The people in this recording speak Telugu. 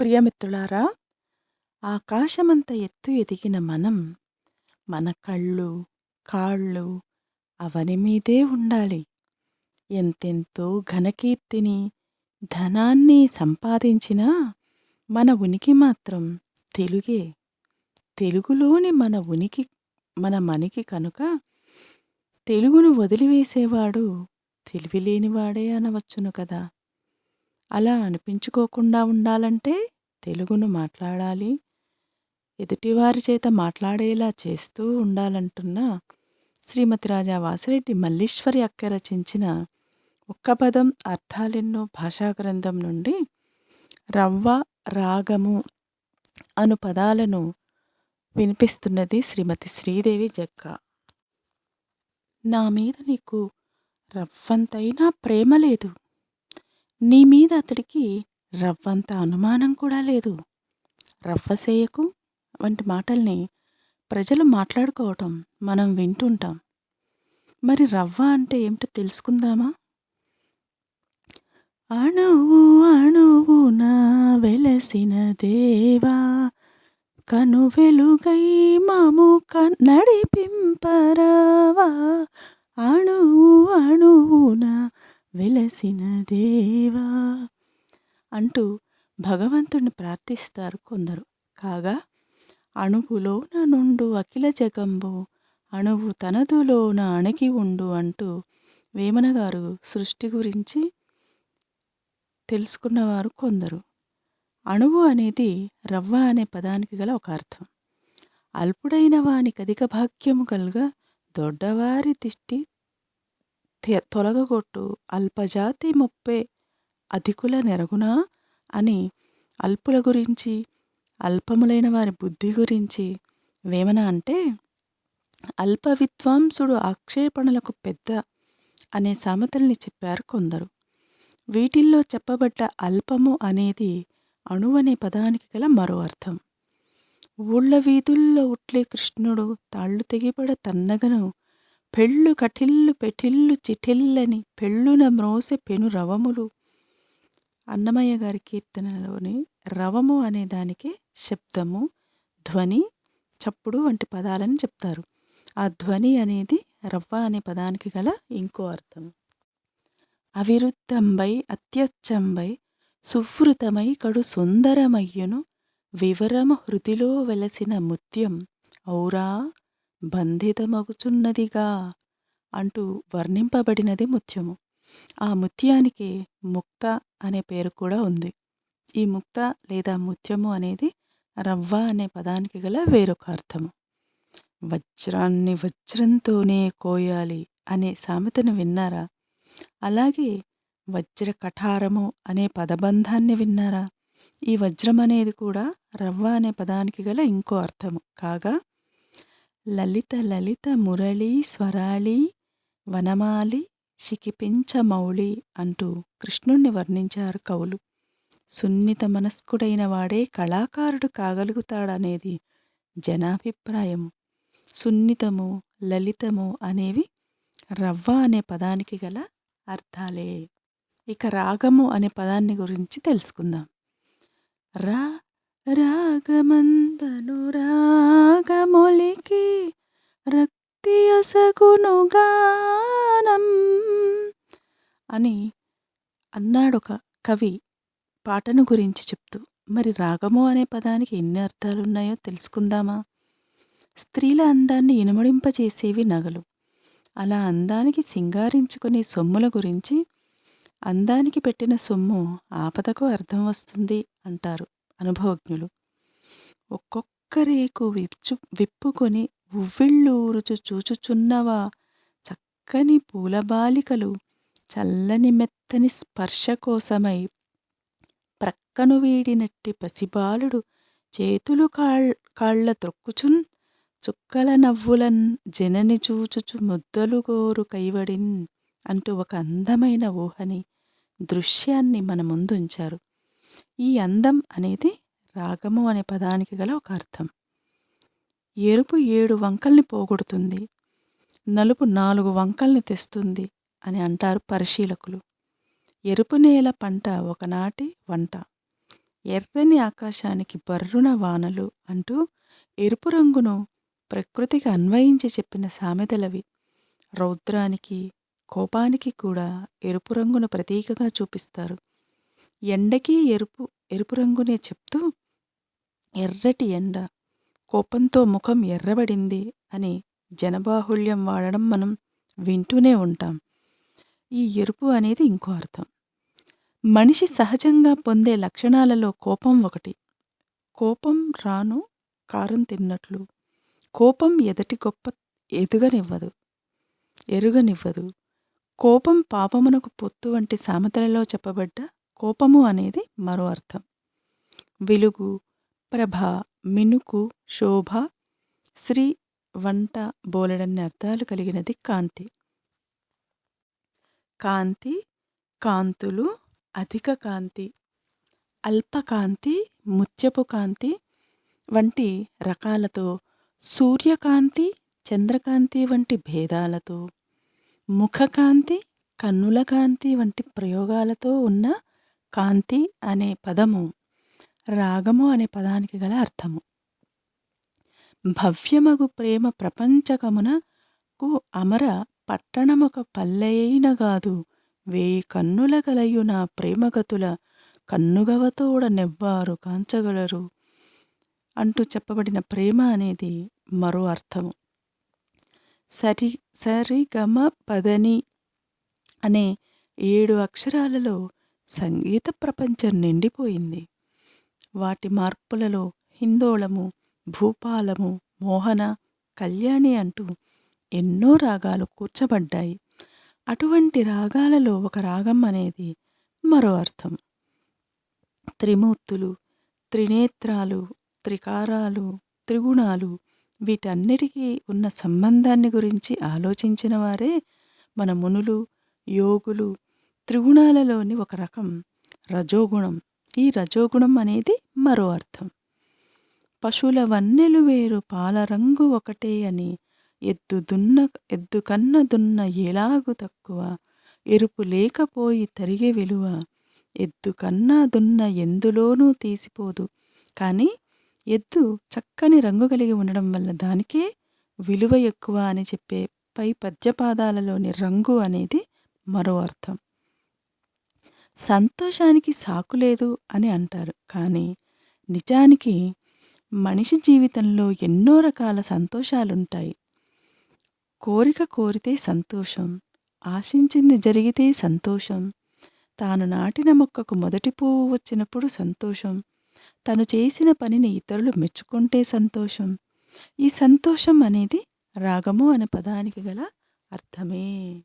ప్రియమిత్రులారా ఆకాశమంత ఎత్తు ఎదిగిన మనం మన కళ్ళు కాళ్ళు అవని మీదే ఉండాలి. ఎంతెంతో ఘనకీర్తిని ధనాన్ని సంపాదించినా మన ఉనికి మాత్రం తెలుగే. తెలుగులోని మన ఉనికి మన మనికి కనుక తెలుగును వదిలివేసేవాడు తెలివిలేనివాడే అనవచ్చును కదా. అలా అనిపించుకోకుండా ఉండాలంటే తెలుగును మాట్లాడాలి. ఎదుటివారి చేత మాట్లాడేలా చేస్తూ ఉండాలంటున్న శ్రీమతి రాజా వాసిరెడ్డి మల్లీశ్వరి అక్క రచించిన ఒక్క పదం అర్థాలెన్నో భాషా గ్రంథం నుండి రవ్వ రాగము అను పదాలను వినిపిస్తున్నది శ్రీమతి శ్రీదేవి జక్క. నా మీద నీకు రవ్వంతైనా ప్రేమ లేదు. నీ మీద అతడికి రవ్వంత అనుమానం కూడా లేదు. రవ్వసేయకు వంటి మాటల్ని ప్రజలు మాట్లాడుకోవటం మనం వింటుంటాం. మరి రవ్వ అంటే ఏమిటో తెలుసుకుందామా? అణువు అణువున వెలసిన దేవా కను వెలుగై మము క నడిపింపరావా. అణువు అణువున వెలసిన దేవా అంటూ భగవంతుణ్ణి ప్రార్థిస్తారు కొందరు. కాగా అణువులోన నుండు అఖిల జగంబు అణువు తనదులోన అణకి ఉండు అంటూ వేమన గారు సృష్టి గురించి తెలుసుకున్నవారు కొందరు. అణువు అనేది రవ్వ అనే పదానికి గల ఒక అర్థం. అల్పుడైన వాని కదిక భాగ్యము కలుగా దొడ్డవారి దిష్టి తొలగగొట్టు. అల్పజాతి మొప్పే అధికుల నెరగునా అని అల్పుల గురించి అల్పములైన వారి బుద్ధి గురించి వేమన అంటే అల్ప విద్వాంసుడు ఆక్షేపణలకు పెద్ద అనే సామెతల్ని చెప్పారు కొందరు. వీటిల్లో చెప్పబడ్డ అల్పము అనేది అణువు అనే పదానికి గల మరో అర్థం. ఊళ్ళ వీధుల్లో ఉట్లే కృష్ణుడు తాళ్ళు తెగిపడ తన్నగను పెళ్ళు కఠిల్లు పెటిల్లు చిటిల్లని పెళ్ళున మ్రోసె పెను రవములు. అన్నమయ్య గారి కీర్తనలోని రవము అనే దానికి శబ్దము ధ్వని చప్పుడు వంటి పదాలని చెప్తారు. ఆ ధ్వని అనేది రవ్వ అనే పదానికి గల ఇంకో అర్థం. అవిరుద్ధంబై అత్యచ్చంబై సువృతమై కడు సుందరమయ్యును వివరమ హృదిలో వెలసిన ముత్యం ఔరా బంధితమగుచున్నదిగా అంటూ వర్ణింపబడినది ముత్యము. ఆ ముత్యానికి ముక్త అనే పేరు కూడా ఉంది. ఈ ముక్త లేదా ముత్యము అనేది రవ్వ అనే పదానికి గల వేరొక అర్థము. వజ్రాన్ని వజ్రంతోనే కోయాలి అనే సామెతను విన్నారా? అలాగే వజ్ర కఠారము అనే పదబంధాన్ని విన్నారా? ఈ వజ్రం అనేది కూడా రవ్వ అనే పదానికి గల ఇంకో అర్థము. కాగా లలిత లలిత మురళీ స్వరాళి వనమాలి శిఖిపించమౌళి అంటూ కృష్ణుణ్ణి వర్ణించారు కవులు. సున్నిత మనస్కుడైన వాడే కళాకారుడు కాగలుగుతాడనేది జనాభిప్రాయం. సున్నితము లలితము అనేవి రవ్వ అనే పదానికి గల అర్థాలే. ఇక రాగము అనే పదాన్ని గురించి తెలుసుకుందాం. రా రాగమందను రాగము అన్నాడొక కవి పాటను గురించి చెప్తూ. మరి రాగము అనే పదానికి ఎన్ని అర్థాలున్నాయో తెలుసుకుందామా? స్త్రీల అందాన్ని ఇనుమడింపచేసేవి నగలు. అలా అందానికి సింగారించుకునే సొమ్ముల గురించి అందానికి పెట్టిన సొమ్ము ఆపదకు అర్థం వస్తుంది అంటారు అనుభవజ్ఞులు. ఒక్కొక్క రేకు విచ్చు విప్పుకొని ఉవ్విళ్ళూరుచు చూచుచున్నవా? చక్కని పూలబాలికలు చల్లని మెత్తని స్పర్శ కోసమై ప్రక్కను వీడినట్టి పసిబాలుడు చేతులు కాళ్ కాళ్ళ త్రొక్కుచున్ చుక్కల నవ్వులన్ జనని చూచుచు ముద్దలు గోరు కైవడిన్ అంటూ ఒక అందమైన ఊహని దృశ్యాన్ని మన ముందుంచారు. ఈ అందం అనేది రాగము అనే పదానికి గల ఒక అర్థం. ఎరుపు ఏడు వంకల్ని పోగొడుతుంది. నలుపు నాలుగు వంకల్ని తెస్తుంది. అని అంటారు పరిశీలకులు. ఎరుపు నేల పంట ఒకనాటి వంట. ఎర్రని ఆకాశానికి బర్రున వానలు అంటూ ఎరుపు రంగును ప్రకృతికి అన్వయించి చెప్పిన సామెతలవి. రౌద్రానికి కోపానికి కూడా ఎరుపు రంగును ప్రతీకగా చూపిస్తారు. ఎండకి ఎరుపు ఎరుపు రంగునే చెప్తూ ఎర్రటి ఎండ కోపంతో ముఖం ఎర్రబడింది అని జనబాహుళ్యం వాడడం మనం వింటూనే ఉంటాం. ఈ ఎరుపు అనేది ఇంకో అర్థం. మనిషి సహజంగా పొందే లక్షణాలలో కోపం ఒకటి. కోపం రాను కారం తిన్నట్లు. కోపం ఎదటి గొప్ప ఎదుగనివ్వదు ఎరుగనివ్వదు. కోపం పాపమునకు పొత్తు వంటి సామెతలలో చెప్పబడ్డ కోపము అనేది మరో అర్థం. వెలుగు ప్రభ మినుకు శోభ శ్రీ వంట బోలెడన్ని అర్థాలు కలిగినది కాంతి. కాంతి కాంతులు అధిక కాంతి అల్పకాంతి ముత్యపు కాంతి వంటి రకాలతో సూర్యకాంతి చంద్రకాంతి వంటి భేదాలతో ముఖకాంతి కన్నుల కాంతి వంటి ప్రయోగాలతో ఉన్న కాంతి అనే పదము రాగము అనే పదానికి గల అర్థము. భవ్యమగు ప్రేమ ప్రపంచకమునకు అమర పట్టణమొక కాదు వేయి కన్నుల గలయు నా ప్రేమగతుల కన్నుగవతోడ నెవ్వారు కాంచగలరు. అంటూ చెప్పబడిన ప్రేమ అనేది మరో అర్థము. సరి సరి గమ పదని అనే ఏడు అక్షరాలలో సంగీత ప్రపంచం నిండిపోయింది. వాటి మార్పులలో హిందోళము భూపాలము మోహన కళ్యాణి అంటూ ఎన్నో రాగాలు కూర్చబడ్డాయి. అటువంటి రాగాలలో ఒక రాగం అనేది మరో అర్థం. త్రిమూర్తులు త్రినేత్రాలు త్రికారాలు త్రిగుణాలు వీటన్నిటికీ ఉన్న సంబంధాన్ని గురించి ఆలోచించిన వారే మన మునులు యోగులు. త్రిగుణాలలోని ఒక రకం రజోగుణం. ఈ రజోగుణం అనేది మరో అర్థం. పశువుల వన్నెలు వేరు పాలరంగు ఒకటే అని ఎద్దు దున్న ఎద్దు కన్న దున్న ఎలాగు తక్కువ? ఎరుపు లేకపోయి తరిగే విలువ? ఎద్దు కన్నా దున్న ఎందులోనూ తీసిపోదు. కానీ ఎద్దు చక్కని రంగు కలిగి ఉండడం వల్ల దానికే విలువ ఎక్కువ అని చెప్పే పై పద్యపాదాలలోని రంగు అనేది మరో అర్థం. సంతోషానికి సాకు లేదు అని అంటారు. కానీ నిజానికి మనిషి జీవితంలో ఎన్నో రకాల సంతోషాలుంటాయి. కోరిక కోరితే సంతోషం ఆశించింది జరిగితే సంతోషం తాను నాటిన మొక్కకు మొదటి పువ్వు వచ్చినప్పుడు సంతోషం తను చేసిన పనిని ఇతరులు మెచ్చుకుంటే సంతోషం. ఈ సంతోషం అనేది రాగము అనే పదానికి గల అర్థమే.